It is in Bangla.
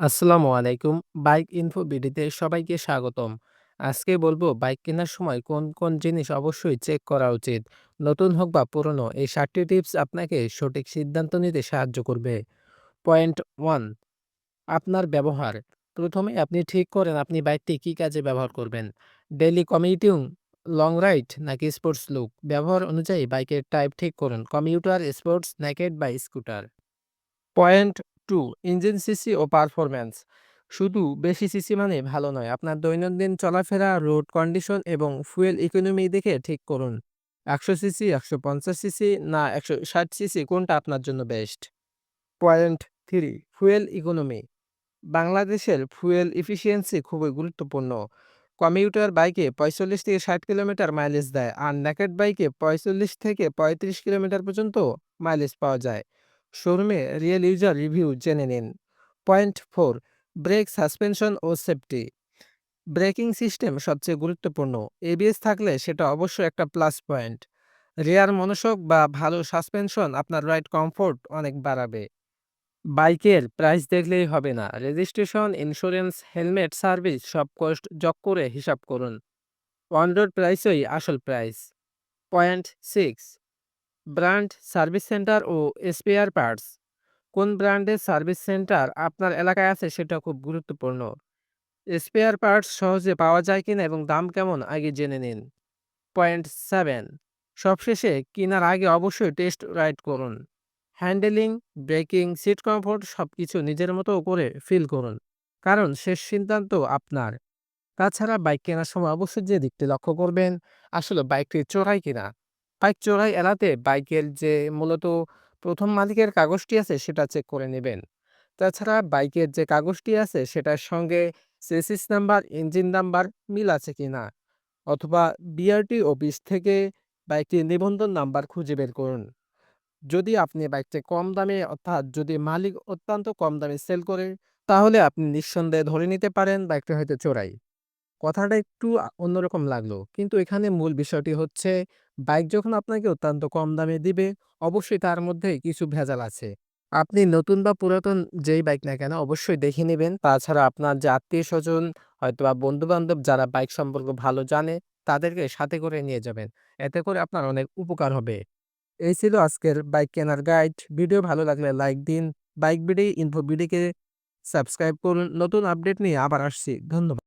আসসালামু আলাইকুম। বাইক ইনফো বিডিতে সবাইকে স্বাগতম। আজকে বলব বাইক কেনার সময় কোন, কোন জিনিস অবশ্যই চেক করা উচিত। নতুন হোক বা পুরনো এই ৭ টি টিপস আপনাকে সঠিক সিদ্ধান্ত নিতে সাহায্য করবে। পয়েন্ট ওয়ান আপনার ব্যবহার। প্রথমে আপনি ঠিক করেন আপনি বাইকটি কি কাজে ব্যবহার করবেন। ডেইলি কমিউটিং, লং রাইড নাকি স্পোর্টস লুক। ব্যবহার অনুযায়ী বাইকের টাইপ ঠিক করুন। কমিউটার, স্পোর্টস, নেকেড বা scooter. Point two engine CC ও পারফরম্যান্স শুধু বেশি সিসি মানে ভালো নয়, আপনার দৈনন্দিন চলাফেরা রোড কন্ডিশন এবং ফুয়েল ইকোনমি দেখে ঠিক করুন। একশো সিসি একশো পঞ্চাশ সিসি না একশো ষাট সিসি কোনটা আপনার জন্য best point three fuel economy বাংলাদেশের ফুয়েল ইফিসিয়েন্সি খুবই গুরুত্বপূর্ণ। কমিউটার বাইকে পঁয়তাল্লিশ থেকে ষাট কিলোমিটার মাইলেজ দেয়, আর ন্যাকেট বাইকে পঁয়তাল্লিশ থেকে পঁয়ত্রিশ কিলোমিটার পর্যন্ত মাইলেজ পাওয়া যায়। শোরুমে রিয়েল ইউজার রিভিউ জেনে নিন। পয়েন্ট ফোর, ব্রেক সাসপেনশন ও সেফটি। ব্রেকিং সিস্টেম সবচেয়ে গুরুত্বপূর্ণ। এবিএস থাকলে সেটা অবশ্যই একটা প্লাস পয়েন্ট। রেয়ার মনোসক বা ভালো সাসপেনশন আপনার রাইড কমফোর্ট অনেক বাড়াবে। বাইকের প্রাইস দেখলেই হবে না। রেজিস্ট্রেশন, ইন্স্যুরেন্স, হেলমেট, সার্ভিস সব কষ্ট যোগ করে হিসাব করুন। অন রোড প্রাইসই আসল price. Point six brand service centre ও স্পেয়ার পার্টস কোন ব্র্যান্ডের সার্ভিস সেন্টার আপনার এলাকায় আছে সেটা খুব গুরুত্বপূর্ণ? স্পেয়ার পার্টস সহজে পাওয়া যায় কিনা এবং দাম কেমন? আগে জেনে নিন। Point seven. সবশেষে কেনার আগে অবশ্যই টেস্ট রাইড করুন। হ্যান্ডেলিং, ব্রেকিং, সিট কমফোর্ট সব কিছু নিজের মতো করে ফিল করুন। কারণ শেষ সিদ্ধান্ত আপনার। তাছাড়া বাইক কেনার সময় অবশ্যই যে দিকটি লক্ষ্য করবেন, আসলে বাইকটি চোরাই কিনা? বাইক চোরাই এড়াতে বাইকের যে মূলত প্রথম মালিকের কাগজটি আছে, সেটা চেক করে নেবেন। তাছাড়া বাইকের যে কাগজটি আছে, সেটার সঙ্গে চেসিস নাম্বার, ইঞ্জিন নাম্বার মিল আছে কি না? অথবা বিআরটি অফিস থেকে বাইকটির নিবন্ধন নাম্বার খুঁজে বের করুন। যদি আপনি বাইকটি কম দামে, অর্থাৎ যদি মালিক অত্যন্ত কম দামে সেল করে, তাহলে আপনি নিঃসন্দেহে ধরে নিতে পারেন বাইকটি হয়তো চোরাই। কথাটা একটু অন্যরকম লাগল, কিন্তু এখানে মূল বিষয়টি হচ্ছে বাইক যখন আপনাকে অত্যন্ত কম দামে দিবে, অবশ্যই তার মধ্যে কিছু ভেজাল আছে। আপনি নতুন বা পুরাতন যেই বাইক না কেন, অবশ্যই দেখে নেবেন। তাছাড়া আপনার যে আত্মীয় স্বজন, হয়তো বা বন্ধু বান্ধব যারা বাইক সম্পর্কে ভালো জানে, তাদেরকে সাথে করে নিয়ে যাবেন। এতে করে আপনার অনেক উপকার হবে। এই ছিল আজকের বাইক কেনার গাইড ভিডিও ভালো লাগলে লাইক দিন। বাইক বিডি ইনফো বিডিকে সাবস্ক্রাইব করুন। নতুন আপডেট নিয়ে আবার আসছি। ধন্যবাদ।